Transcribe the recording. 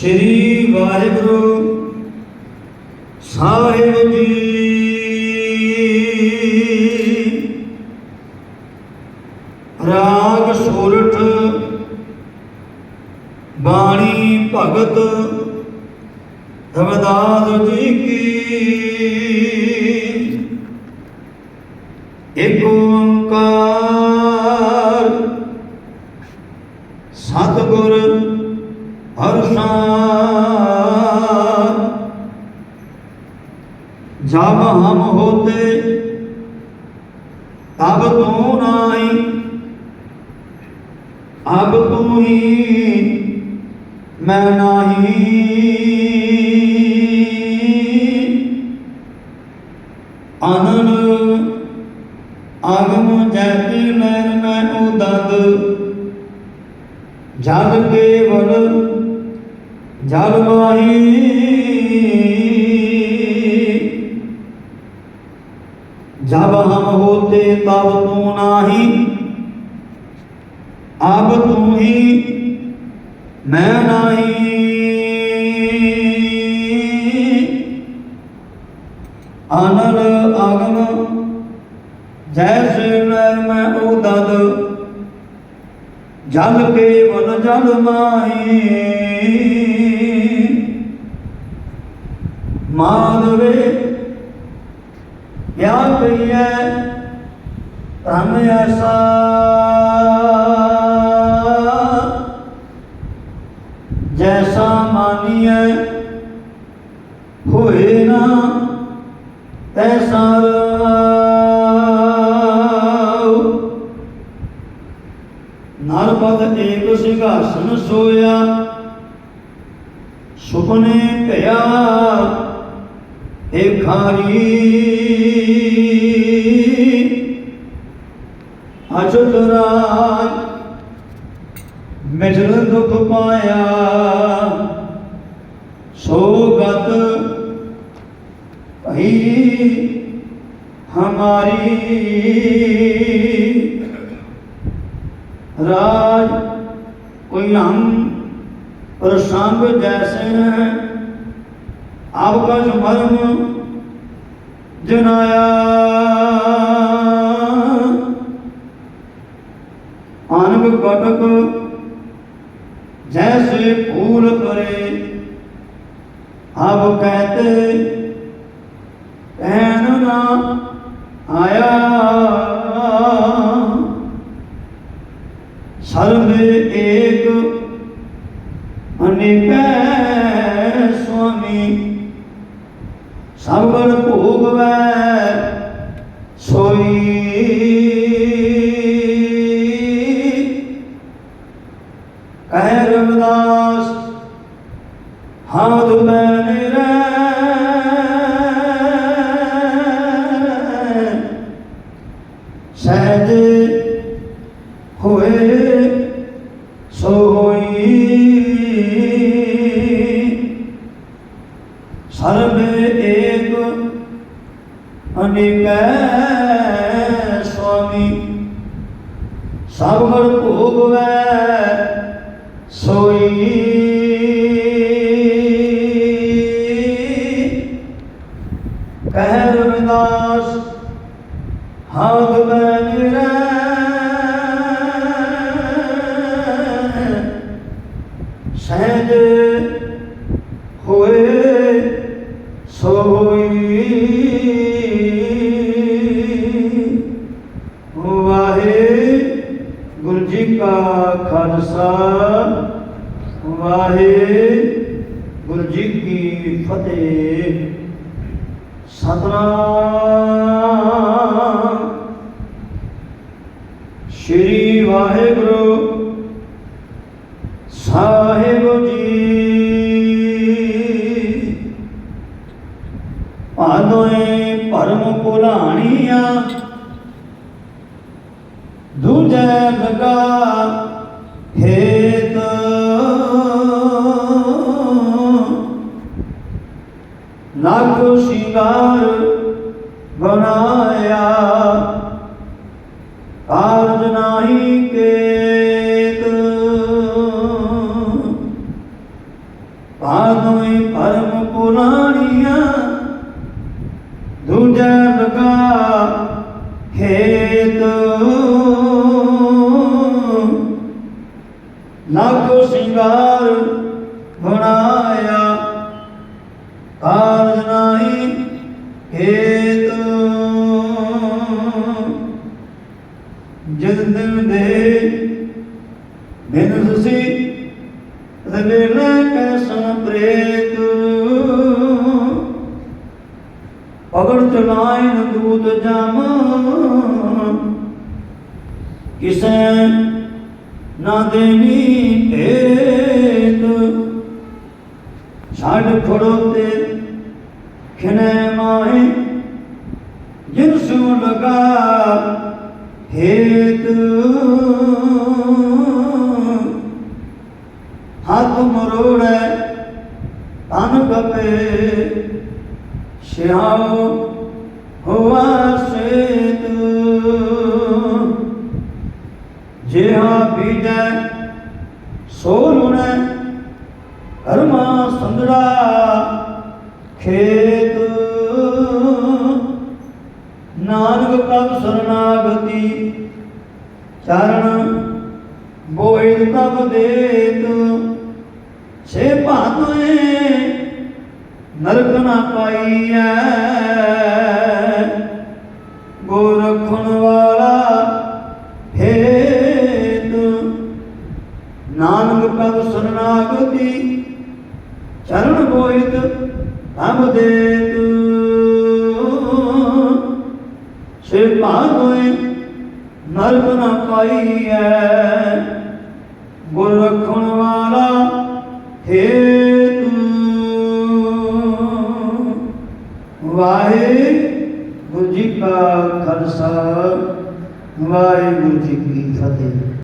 ਸ੍ਰੀ ਵਾਹਿਗੁਰੂ ਸਾਹਿਬ ਜੀ। ਰਾਗ ਸੋਰਠ ਬਾਣੀ ਭਗਤ, ਰਵਿਦਾਸ ਜੀ ਕੀ। ਏਕ ਓੰਕਾਰ, ਸਤਿਗੁਰ ਹਰ ਸ਼ਾਂ ਅਬ ਤੂੰ ਨਾਹੀ, ਅਬ ਤੂੰ ਹੀ ਮੈਂ ਨਾਹੀ। ਅਨਨ ਆਗਮ ਜੈਤੀ ਨੈਣ ਮੈਂ ਉਦਦ, ਜਲ ਕੇਵਲ ਜਲ ਮਾਹੀ। ਜਬ ਹਮ ਹੋ ਤੇ ਤਬ ਤੂੰ ਨਾਹੀ ਆਬ ਤੂੰ ਹੀ ਮੈਂ ਨਾਹੀ। ਅਨਲ ਅਗਨ, ਜੈਸੇ ਮੈਂ ਉਦਦ, ਜਲ ਕੇ ਵਨ ਜਲ ਮਾਹੀ। ਮਾਨਵੇ ਯਾ ਕਈਐ ਐਸਾ। ਜੈਸਾ ਮਾਨੀਐ ਹੋਏ ਨਾ ਤੈਸਾ ਨਰਪਦ ਏਕ ਸਿੰਘਾਸਨ ਸੋਇਆ ਸੁਪਨੇ ਭਇਆ ਏ ਖਾਰੀ अचुत राज मिजल दुख पाया सो गत भई हमारी। राज, कोई हम और सांब जैसे हैं, आपका जो मर्म जनाया। ਰੰਗ ਕਟਕ ਜੈਸੇ ਫੂਲ ਕਰੇ ਹਬ ਕਹਤੇ ਕਹਿਣ ਨਾ ਆਇਆ। ਸਰਬ ਏਕ ਅਨੇਕ ਏਕ ਅਨੇਕ ਸੁਆਮੀ ਸਭ ਗੜ ਭੋਗ ਵੈ ਸੋਈ। ਕਹਿ ਰਵਿਦਾਸ ਵਾਹੇ ਗੁਰੂ ਜੀ ਕੀ ਫਤਿਹ। ਸਤਨਾਮ। ਸ਼੍ਰੀ ਵਾਹਿਗੁਰੂ ਸਾਹਿਬ ਜੀ। ਪਾਦੋਏ ਭਰਮ ਭੁਲਾਣੀਆਂ। ਦੂਜੇ ਲਗਾ नाको श्रृंगार बना ਜਦ ਦਿਨ ਦੇ ਬਿਨ ਸੁਸੀ ਰਵੇਲੇ ਕੈਸਨ ਪ੍ਰੇਤ ਪਗੜ ਚਲਾਇਨ ਦੂਤ ਜਮ। ਕਿਸੈ ਨਾ ਦੇਨੀ ਭੇਤ। ਛੱਡ ਖੜੋਤੇ ਖਿਨੇ ਮਾਹੇ। ਜਿਨ ਸੂ ਲਗਾ ਹੇਤ ਹੱਥ ਮਰੋੜੈ ਤਨ ਕਪੇ ਸਿਆਉ ਹੋਆ ਸੇਤ। ਜਿਹਾ ਬੀਜੈ, ਸੋ ਲੁਣੈ ਕਰਮਾ ਸੰਦੜਾ ਖੇਤ। ਨਾਨਕ ਪ੍ਰਭ ਸਰਨਾਗਤੀ ਚਰਨ ਬੋਇਦ ਤਬ ਦੇਤ। ਸੇ ਭਾਤੋਏ ਨਰਕ ਨਾ ਪਾਈਐ। ਗੋਰਖਣ ਵਾਲਾ ਹੇਤ। ਨਾਨਕ ਪ੍ਰਭ ਸਰਨਾਗਤੀ ਚਰਨ ਬੋਇਤ ਤਬ ਦੇਤ। ਸੇ ਭਾਤੋਏ ਨਰਕ ਨਾ ਪਾਈਐ। ਗੁਰ ਰੱਖਣ ਵਾਲਾ ਹੇਤੂ ਵਾਹਿਗੁਰੂ ਜੀ ਕਾ ਖਾਲਸਾ, ਵਾਹਿਗੁਰੂ ਜੀ ਕੀ ਫਤਿਹ।